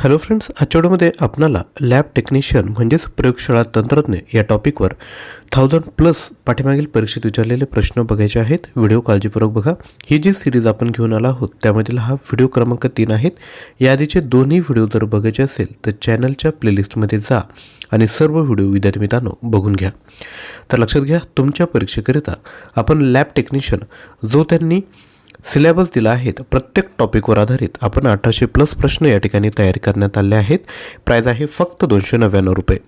Hello friends आजच्या व्हिडिओमध्ये आपणाला लॅब टेक्निशियन म्हणजेच प्रयोगशाळा तंत्रज्ञ या टॉपिकवर थाउजंड प्लस पाठीमागील परीक्षेत विचारलेले प्रश्न बघायचे आहेत. व्हिडिओ काळजीपूर्वक बघा. ही जी सिरीज आपण घेऊन आलो आहोत त्यामधील हा व्हिडिओ क्रमांक तीन आहेत. याआधीचे दोन्ही व्हिडिओ जर बघायचे असेल तर चॅनलच्या प्लेलिस्टमध्ये जा आणि सर्व व्हिडिओ विद्यार्थी मित्रांनो बघून घ्या. तर लक्षात घ्या तुमच्या परीक्षेकरिता आपण लॅब टेक्निशियन जो त्यांनी सिलेबस दिला आहेत. प्रत्येक टॉपिकवर आधारित आपण अठराशे प्लस प्रश्न या ठिकाणी तयार करण्यात आले आहेत. प्राईज आहे फक्त दोनशे नव्याण्णव रुपये.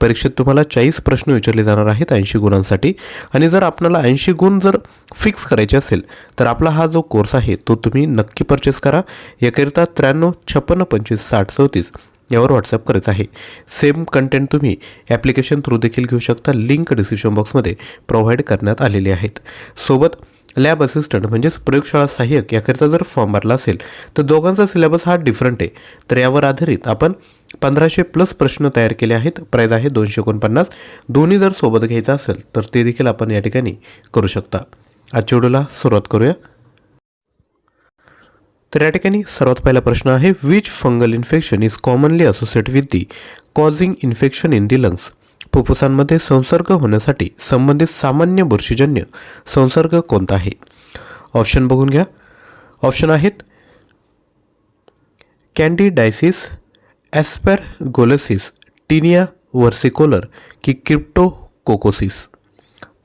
परीक्षेत तुम्हाला चाळीस प्रश्न विचारले जाणार आहेत ऐंशी गुणांसाठी. आणि जर आपल्याला ऐंशी गुण जर फिक्स करायचे असेल तर आपला हा जो कोर्स आहे तो तुम्ही नक्की परचेस करा. याकरिता त्र्याण्णव छप्पन्न पंचवीस साठ चौतीस यावर व्हॉट्सअप करायचं आहे. सेम कंटेंट तुम्ही ॲप्लिकेशन थ्रू देखील घेऊ शकता. लिंक डिस्क्रिप्शन बॉक्समध्ये प्रोव्हाइड करण्यात आलेली आहेत. सोबत लॅब असिस्टंट म्हणजेच प्रयोगशाळा सहाय्यक याकरिता जर फॉर्म भरला असेल तर दोघांचा सिलेबस हा डिफरंट आहे. तर यावर आधारित आपण पंधराशे प्लस प्रश्न तयार केले आहेत. प्राईज आहे दोनशे एकोणपन्नास. दोन्ही जर सोबत घ्यायचं असेल तर ते देखील आपण या ठिकाणी करू शकता. आजच्या व्हिडिओला सुरुवात करूया. तर या ठिकाणी सर्वात पहिला प्रश्न आहे which fungal infection is commonly associate with the causing infection in the lungs फुफ्फुसांमध्ये संसर्ग होण्यासाठी संबंधित सामान्य बुरशीजन्य संसर्ग कोणता आहे? ऑप्शन बघून घ्या. ऑप्शन आहेत कॅन्डिडायसिस ॲस्पॅरगोलसिस टिनिया वर्सिकोलर की क्रिप्टोकोकोसिस.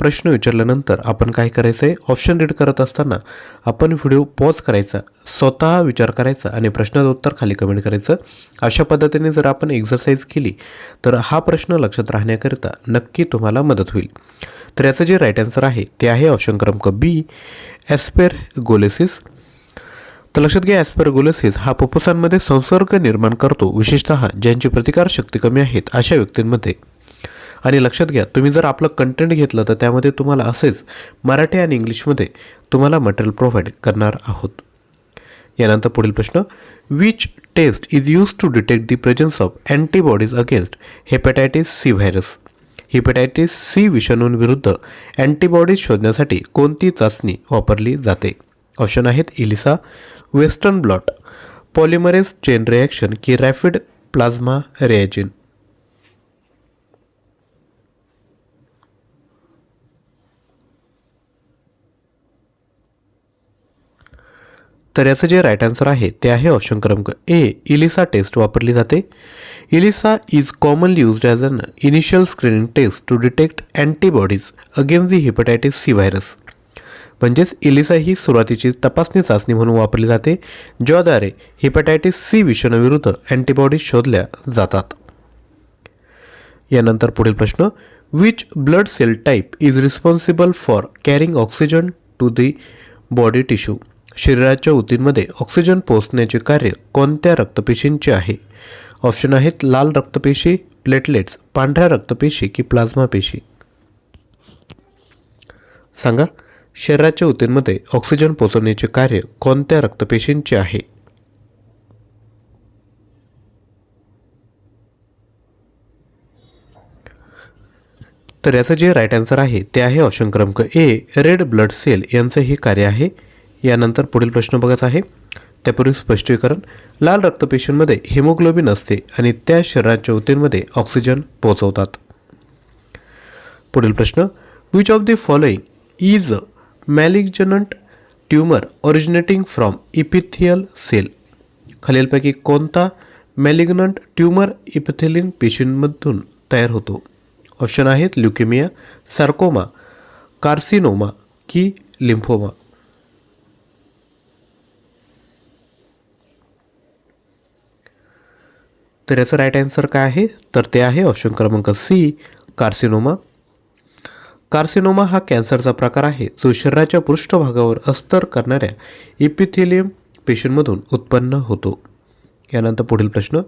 प्रश्न विचारल्यानंतर आपण काय करायचं आहे ऑप्शन रीड करत असताना आपण व्हिडिओ पॉज करायचा स्वतः विचार करायचा आणि प्रश्नाचं उत्तर खाली कमेंट करायचं. अशा पद्धतीने जर आपण एक्झरसाईज केली तर हा प्रश्न लक्षात राहण्याकरिता नक्की तुम्हाला मदत होईल. तर याचं जे राईट आन्सर आहे ते आहे ऑप्शन क्रमांक बी ॲस्पेर गोलेसिस तर लक्षात घ्या ॲस्पेरगोलोसिस हा फुफ्फुसांमध्ये संसर्ग निर्माण करतो. विशेषतः ज्यांची प्रतिकारशक्ती कमी आहेत अशा व्यक्तींमध्ये. आणि लक्षात घ्या तुम्ही जर आपलं कंटेंट घेतलं तर त्यामध्ये तुम्हाला असेच मराठी आणि इंग्लिशमध्ये तुम्हाला मटेरियल प्रोव्हाइड करणार आहोत. यानंतर पुढील प्रश्न which test is use to detect the presence of antibodies against hepatitis C virus hepatitis C विषाणूंविरुद्ध antibodies शोधण्यासाठी कोणती चाचणी वापरली जाते? ऑप्शन आहेत ELISA western blot polymerase chain reaction की रॅपिड प्लाझ्मा रिॲजिन तर याचं जे राईट आन्सर आहे ते आहे ऑप्शन क्रमांक ए इलिसा टेस्ट वापरली जाते. ELISA is commonly used as an initial screening test to detect antibodies against the hepatitis C virus म्हणजेच इलिसा ही सुरुवातीची तपासणी चाचणी म्हणून वापरली जाते ज्याद्वारे हेपॅटायटिस सी विषाणूविरुद्ध अँटीबॉडीज शोधल्या जातात. यानंतर पुढील प्रश्न which blood cell type is responsible for carrying oxygen to the body tissue शरीराच्या ऊतींमध्ये ऑक्सिजन पोहोचण्याचे कार्य कोणत्या रक्तपेशींचे आहे? ऑप्शन आहेत लाल रक्तपेशी प्लेटलेट्स पांढऱ्या रक्तपेशी की प्लाझ्मा पेशी. सांगा शरीराच्या ऊतींमध्ये ऑक्सिजन पोहोचवण्याचे कार्य कोणत्या रक्तपेशींचे आहे? तर याचं जे राईट आन्सर आहे ते आहे ऑप्शन क्रमांक ए रेड ब्लड सेल यांचं हे कार्य आहे. यानंतर पुढील प्रश्न बघत आहे. त्यापूर्वी स्पष्टीकरण लाल रक्तपेशींमध्ये हिमोग्लोबिन असते आणि त्या शरीराच्या ऊतींमध्ये ऑक्सिजन पोहोचवतात. पुढील प्रश्न which of the following is malignant tumour originating from epithelial cell खालीलपैकी कोणता मॅलिग्नंट ट्यूमर इपिथेलिन पेशींमधून तयार होतो? ऑप्शन आहेत ल्युकेमिया सार्कोमा कार्सिनोमा की लिम्फोमा तर याचं राईट आन्सर काय आहे? तर ते आहे ऑप्शन क्रमांक सी कार्सिनोमा कार्सिनोमा हा कॅन्सरचा प्रकार आहे जो शरीराच्या पृष्ठभागावर अस्तर करणाऱ्या इपिथिलियम पेशींमधून उत्पन्न होतो. यानंतर पुढील प्रश्न.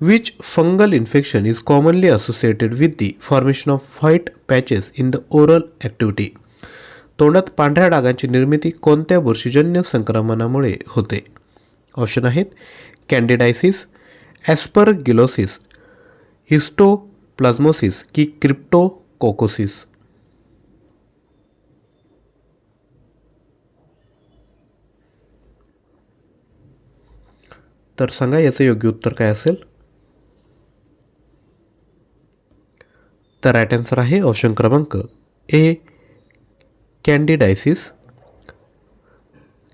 Which fungal infection is commonly associated with the formation of white patches in the oral activity तोंडात पांढऱ्या डागांची निर्मिती कोणत्या बुरशीजन्य संक्रमणामुळे होते? ऑप्शन आहेत. कॅन्डिडायसिस ॲस्परगिलोसिस हिस्टोप्लाझ्मोसिस की क्रिप्टोकोकोसिस तर सांगा याचं योग्य उत्तर काय असेल? तर राईट आन्सर आहे ऑप्शन क्रमांक ए कॅन्डिडायसिस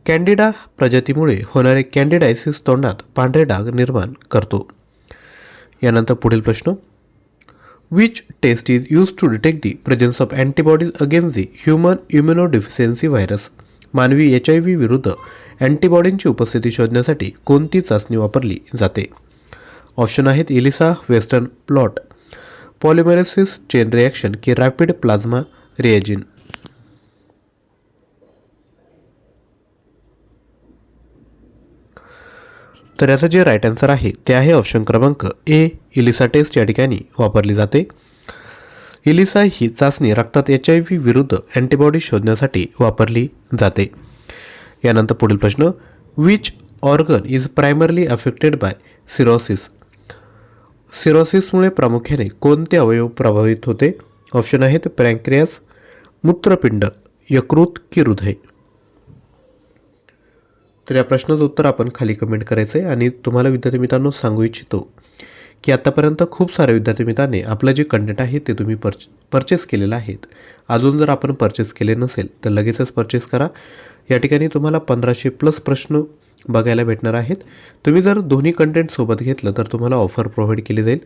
कॅन्डिडा प्रजातीमुळे होणारे कॅन्डिडायसिस तोंडात पांढरे डाग निर्माण करतो. यानंतर पुढील प्रश्न. Which test is use to detect the presence of antibodies against the human immunodeficiency virus मानवी एच आय व्ही विरुद्ध अँटीबॉडींची उपस्थिती शोधण्यासाठी कोणती चाचणी वापरली जाते? ऑप्शन आहेत ELISA western blot polymerase chain reaction की रॅपिड प्लाझ्मा रिएजिन तर याचं जे राईट आन्सर आहे ते आहे ऑप्शन क्रमांक ए इलिसा टेस्ट या ठिकाणी वापरली जाते. इलिसा ही चाचणी रक्तात एच आय व्ही विरुद्ध अँटीबॉडी शोधण्यासाठी वापरली जाते. यानंतर पुढील प्रश्न which organ is primarily affected by cirrhosis सिरोसिसमुळे प्रामुख्याने कोणते अवयव प्रभावित होते? ऑप्शन आहेत प्रँक्रियास मूत्रपिंड यकृत की हृदय. तर या प्रश्नाचं उत्तर आपण खाली कमेंट करायचं आहे आणि तुम्हाला विद्यार्थी मित्रांनो सांगू इच्छितो की आत्तापर्यंत खूप सारे विद्यार्थी मित्रांनी आपलं जे कंटेंट आहे ते तुम्ही परच परचेस केलेलं आहेत. अजून जर आपण परचेस केले नसेल तर लगेचच परचेस करा. या ठिकाणी तुम्हाला पंधराशे प्लस प्रश्न बघायला भेटणार आहेत. तुम्ही जर दोन्ही कंटेंट सोबत घेतलं तर तुम्हाला ऑफर प्रोव्हाइड केली जाईल.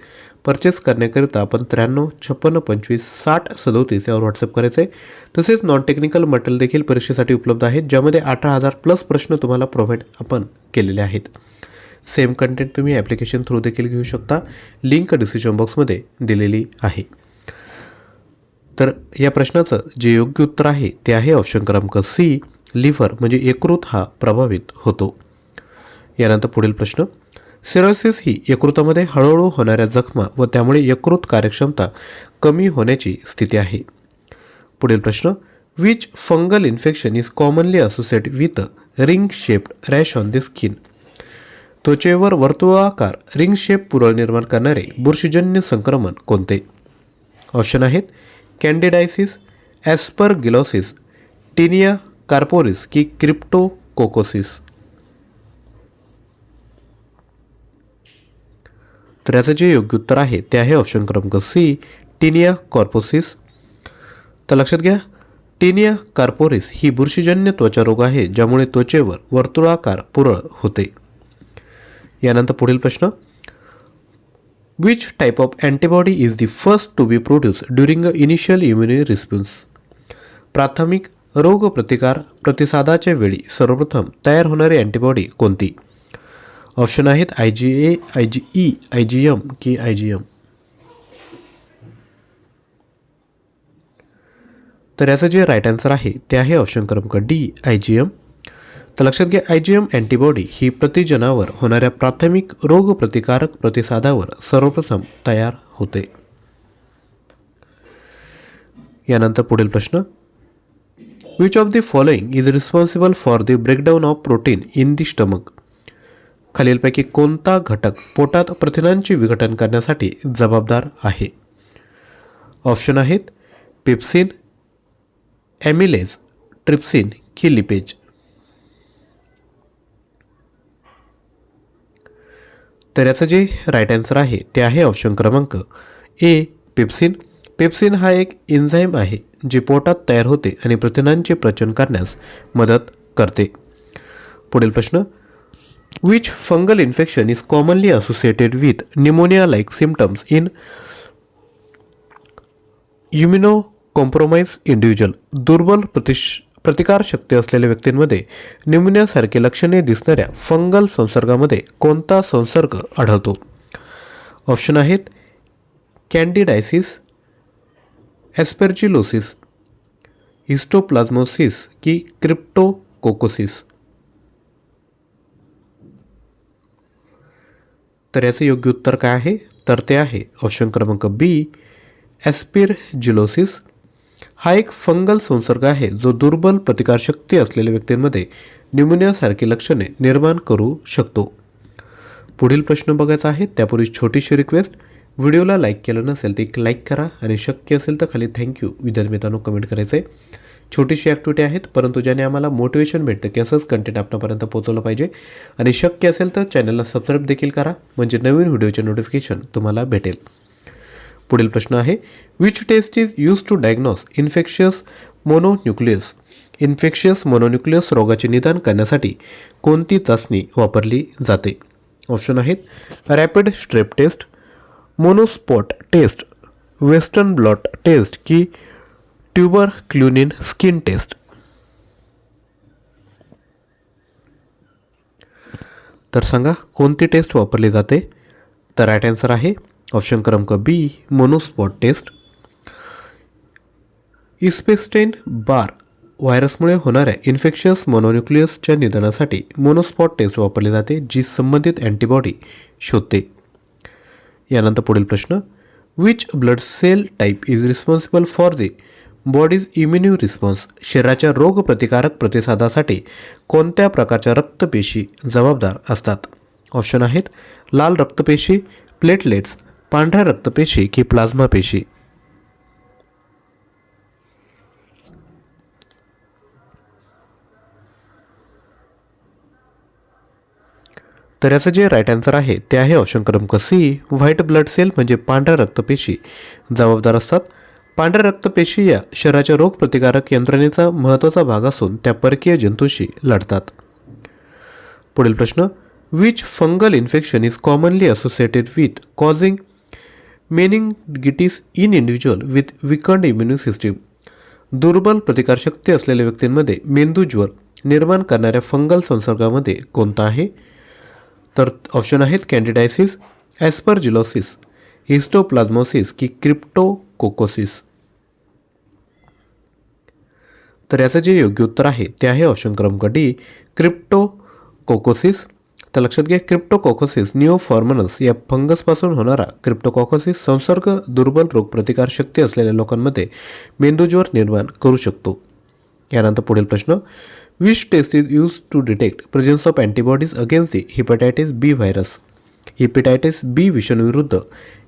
परचेस करण्याकरिता आपण त्र्याण्णव छप्पन्न पंचवीस साठ सदोतीस यावर व्हॉट्सअप करायचं आहे तसेच नॉन टेक्निकल मटेरियल देखील परीक्षेसाठी उपलब्ध आहेत ज्यामध्ये अठरा हजार प्लस प्रश्न तुम्हाला प्रोव्हाइड आपण केलेले आहेत. सेम कंटेंट तुम्ही ॲप्लिकेशन थ्रू देखील घेऊ शकता. लिंक डिसिजन बॉक्समध्ये दिलेली आहे. तर या प्रश्नाचं जे योग्य उत्तर आहे ते आहे ऑप्शन क्रमांक सी लिव्हर म्हणजे यकृत हा प्रभावित होतो. यानंतर पुढील प्रश्न. सिरोसिस ही यकृतामध्ये हळूहळू होणाऱ्या जखमा व त्यामुळे यकृत कार्यक्षमता कमी होण्याची स्थिती आहे. पुढील प्रश्न. Which fungal infection is commonly associate with ring shaped rash on the skin त्वचेवर वर्तुळाकार रिंग शेप पुरळ निर्माण करणारे बुरशीजन्य संक्रमण कोणते? ऑप्शन आहेत. कॅन्डिडायसिस ॲस्परगिलोसिस टिनिया कार्पोरिस की क्रिप्टोकोकोसिस तर याचं जे योग्य उत्तर आहे ते आहे ऑप्शन क्रमांक सी टिनिया कॉर्पोसिस तर लक्षात घ्या टिनिया कार्पोरिस ही बुरशीजन्य त्वचा रोग आहे ज्यामुळे त्वचेवर वर्तुळाकार पुरळ होते. यानंतर पुढील प्रश्न. Which type of antibody is the first to be produce during a initial immune response प्राथमिक रोगप्रतिकार प्रतिसादाच्या वेळी सर्वप्रथम तयार होणारी अँटीबॉडी कोणती? ऑप्शन आहेत I G A I G E I G M की आय जी एम. तर याचं जे राईट आन्सर आहे ते आहे ऑप्शन क्रमांक डी आय जी एम. तर लक्षात घ्या आय जी एम अँटीबॉडी ही प्रतिजनावर होणाऱ्या प्राथमिक रोगप्रतिकारक प्रतिसादावर सर्वप्रथम तयार होते. यानंतर पुढील प्रश्न. Which of the following is responsible for the breakdown of protein in the stomach खालीलपैकी कोणता घटक पोटात प्रथिनांचे विघटन करण्यासाठी जबाबदार आहे? ऑप्शन आहेत पिप्सिन ॲमिलेज ट्रिप्सिन की लिपेज तर याचं जे राईट आन्सर आहे ते आहे ऑप्शन क्रमांक ए पेप्सिन पेप्सिन हा एक एन्झाईम आहे जे पोटात तयार होते आणि प्रथिनांचे प्रचन करण्यास मदत करते. पुढील प्रश्न. Which fungal infection is commonly associated with pneumonia like symptoms in immunocompromise individual दुर्बल प्रतिश प्रतिकारशक्ती असलेल्या व्यक्तींमध्ये न्युमोनियासारखे लक्षणे दिसणाऱ्या फंगल संसर्गामध्ये कोणता संसर्ग आढळतो? ऑप्शन आहेत. कॅन्डिडायसिस ॲस्पेर्जिलोसिस हिस्टोप्लाज्मोसिस की क्रिप्टोकोकोसिस तर याचं योग्य उत्तर काय आहे? तर ते आहे ऑप्शन क्रमांक बी ॲस्पिरजिलोसिस हा एक फंगल संसर्ग आहे जो दुर्बल प्रतिकारशक्ती असलेल्या व्यक्तींमध्ये न्यूमोनियासारखी लक्षणे निर्माण करू शकतो. पुढील प्रश्न बघायचा आहे त्यापूर्वी छोटीशी रिक्वेस्ट व्हिडिओला लाईक केलं नसेल तर एक लाईक करा आणि शक्य असेल तर खाली थँक्यू विद्यार्थी मित्रांनो कमेंट करायचं. आहे छोटीशी ॲक्टिव्हिटी आहेत परंतु ज्याने आम्हाला मोटिवेशन भेटतं की असंच कंटेंट आपल्यापर्यंत पोहोचवलं पाहिजे. आणि शक्य असेल तर चॅनलला सबस्क्राईब देखील करा म्हणजे नवीन व्हिडिओचे नोटिफिकेशन तुम्हाला भेटेल. पुढील प्रश्न आहे which test is use to diagnose infectious mononucleosis infectious mononucleosis रोगाचे निदान करण्यासाठी कोणती चाचणी वापरली जाते? ऑप्शन आहेत rapid strep test monospot test western blot test की ट्युबर क्ल्युनिन स्किन टेस्ट तर सांगा कोणती टेस्ट वापरली जाते? तर राईट आन्सर आहे ऑप्शन क्रमांक बी मोनोस्पॉट टेस्ट इस्पेस्टेन बार व्हायरसमुळे होणाऱ्या इन्फेक्शियस मोनोन्युक्लियसच्या निदानासाठी मोनोस्पॉट टेस्ट वापरली जाते जी संबंधित अँटीबॉडी शोधते. यानंतर पुढील प्रश्न. Which blood cell type is responsible for the body's immune response शरीराच्या रोगप्रतिकारक प्रतिसादासाठी कोणत्या प्रकारच्या रक्तपेशी जबाबदार असतात? ऑप्शन आहेत लाल रक्तपेशी प्लेटलेट्स पांढऱ्या रक्तपेशी की प्लाझ्मा पेशी. तर याचं जे राईट आन्सर आहे ते आहे ऑप्शन क्रमांक सी व्हाईट ब्लड सेल म्हणजे पांढऱ्या रक्तपेशी. जबाबदार असतात पांढऱ्या रक्तपेशी या शरीराच्या रोगप्रतिकारक यंत्रणेचा महत्त्वाचा भाग असून त्या परकीय जंतूशी लढतात. पुढील प्रश्न which fungal infection is commonly associated with causing meningitis in individual with weakened immune system दुर्बल प्रतिकारशक्ती असलेल्या व्यक्तींमध्ये मेंदूज्वर निर्माण करणाऱ्या फंगल संसर्गामध्ये कोणता आहे? तर ऑप्शन आहेत कॅन्डिडायसिस ॲस्परजिलोसिस हिस्टोप्लाझ्मोसिस की क्रिप्टोकोकोसिस तर याचं जे योग्य उत्तर आहे ते आहे ऑप्शन क्रमांक डी क्रिप्टोकोकोसिस तर लक्षात घ्या क्रिप्टोकोकोसिस निओफॉर्मनस या फंगसपासून होणारा क्रिप्टोकोकोसिस संसर्ग दुर्बल रोगप्रतिकार शक्ती असलेल्या लोकांमध्ये मेंदूज्वर निर्माण करू शकतो. यानंतर पुढील प्रश्न which test is use to detect presence of antibodies against the hepatitis B virus hepatitis B विषाणूविरुद्ध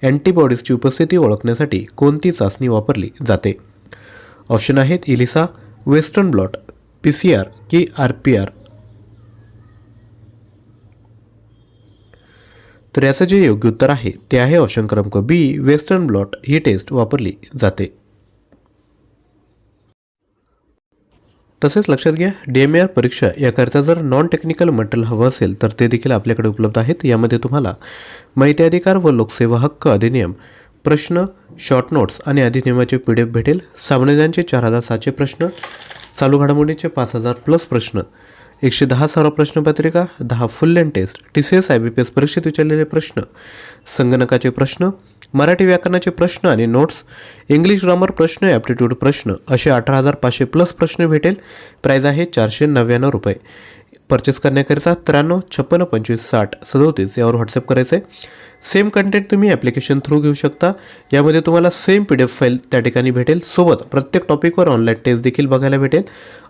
अँटीबॉडीजची उपस्थिती ओळखण्यासाठी कोणती चाचणी वापरली जाते? ऑप्शन आहेत ELISA western blot P C R की आर पी आर तर याचं जे योग्य उत्तर आहे ते आहे ऑप्शन क्रमांक बी वेस्टर्न ब्लॉट ही टेस्ट वापरली जाते. तसेच लक्षात घ्या डी एम आर परीक्षा याकरता जर नॉन टेक्निकल मटेरियल हवं असेल तर ते देखील आपल्याकडे उपलब्ध आहेत. यामध्ये तुम्हाला माहिती अधिकार व लोकसेवा हक्क अधिनियम प्रश्न शॉर्ट नोट्स आणि अधिनियमाचे पी डी एफ भेटेल. सामान्यांचे चार हजार सातशे प्रश्न चालू घडामोडीचे पाच हजार प्लस प्रश्न एकशे दहा सर्व प्रश्नपत्रिका दहा full length test T C S I B P S परीक्षेत विचारलेले प्रश्न संगणकाचे प्रश्न मराठी व्याकरणाचे प्रश्न आणि नोट्स इंग्लिश ग्रामर प्रश्न ॲप्टिट्यूड प्रश्न असे अठरा हजार पाचशे प्लस प्रश्न भेटेल. प्राईज आहे चारशे नव्याण्णव रुपये. परचेस करण्याकरिता त्र्याण्णव छप्पन्न पंचवीस साठ सदोतीस यावर व्हॉट्सअप करायचं आहे सेम कंटेंट तुम्ही ॲप्लिकेशन थ्रू घेऊ शकता. यामध्ये तुम्हाला same P D F file त्या ठिकाणी भेटेल. सोबत प्रत्येक टॉपिकवर ऑनलाईन टेस्ट देखील बघायला भेटेल.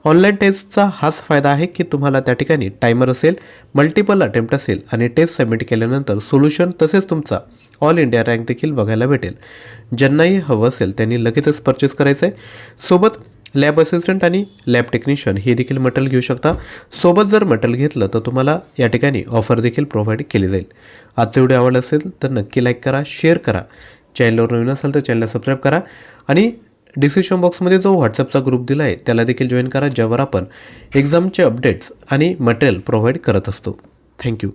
ऑनलाईन टेस्टचा हाच फायदा आहे की तुम्हाला त्या ठिकाणी टायमर असेल मल्टिपल अटेम्प्ट असेल आणि टेस्ट सबमिट केल्यानंतर सोल्युशन तसेच तुमचा. ऑल इंडिया रँक देखील बघायला भेटेल. ज्यांनाही हवं असेल त्यांनी लगेचच परचेस करायचं आहे सोबत लॅब असिस्टंट आणि लॅब टेक्निशियन हे देखील मटेरियल घेऊ शकता. सोबत जर मटेरियल घेतलं तर तुम्हाला या ठिकाणी ऑफर देखील प्रोव्हाइड केली जाईल. आजचा व्हिडिओ आवडला असेल तर नक्की लाईक करा शेअर करा. चॅनलवर नवीन असेल तर चॅनलला सबस्क्राईब करा. आणि डिस्क्रिप्शन बॉक्समध्ये जो व्हॉट्सअपचा ग्रुप दिला आहे त्याला देखील जॉईन करा ज्यावर आपण एक्झामचे अपडेट्स आणि मटेरियल प्रोव्हाइड करत असतो. Thank you